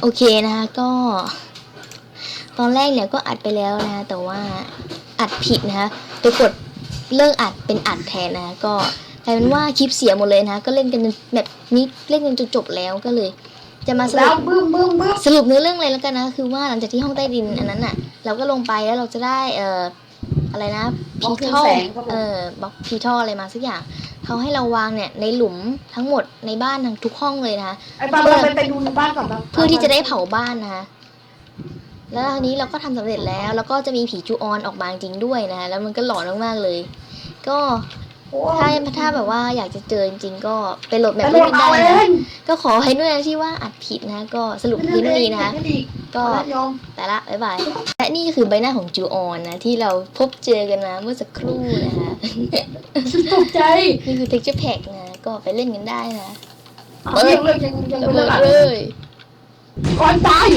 โอเคนะคะก็ ตอนแรกเนี่ยก็อัดไปแล้วนะคะแต่ว่าอัดผิดนะคะไปกดเลิกอัดเป็นอัดแทนนะคะก็กลายเป็นว่าคลิปเสียหมดเลยนะคะก็เล่นกันจนแบบนี้เล่นกันจนจบแล้วก็เลย จะมาสแล้รุวปบึ้มบึ้มบึ้มสรุปเนื้อเรื่องอะไรแล้วกันนะคือว่าหลังจากที่ห้องใต้ดินอันนั้นน่ะ เราก็ลงไปแล้วเราจะได้เอ่อ อะไรนะบล็อกพีเครื่ทองอแสงครับผมเอ่อบล็อกพีทออะไรมาสักอย่างเขาให้เราวางเนี่ยในหลุมทั้งหมดในบ้านทั้งทุกห้องเลยนะคะไอ้ปาเราไปไปดูในบ้านก่อนนะเพื่อที่จะได้เผาบ้านนะคะแล้วทีนี้เราก็ทำสำเร็จแล้ว แล้วก็จะมีผีจูออนออกมาจริงด้วยนะคะแล้วมันก็หลอนมากๆเลย ก็โอ้ ถ้าถ้าแบบว่าอยากจะเจอจริงๆก็ไปโหลดแมแต่ปโหลเล่ดนเอาได้เอนะงก็ขอให้ด้วยนะที่ว่าอัดผิดนะก็สรุปเพียงเท่านี้นะคะก็ก็ยอมแต่ละบ๊ายบายและนี่ก็คือใบหน้าของจูออนนะที่เราพบเจอกันนะเมื่อสักครู่นะคะฉันตกใจนี่คือ texture pack นะ ก็ไปเล่นกันได้นะเอาเรื่องเรื่องยังยังระไม่เบิเลิดกอะเลยก่อนตาย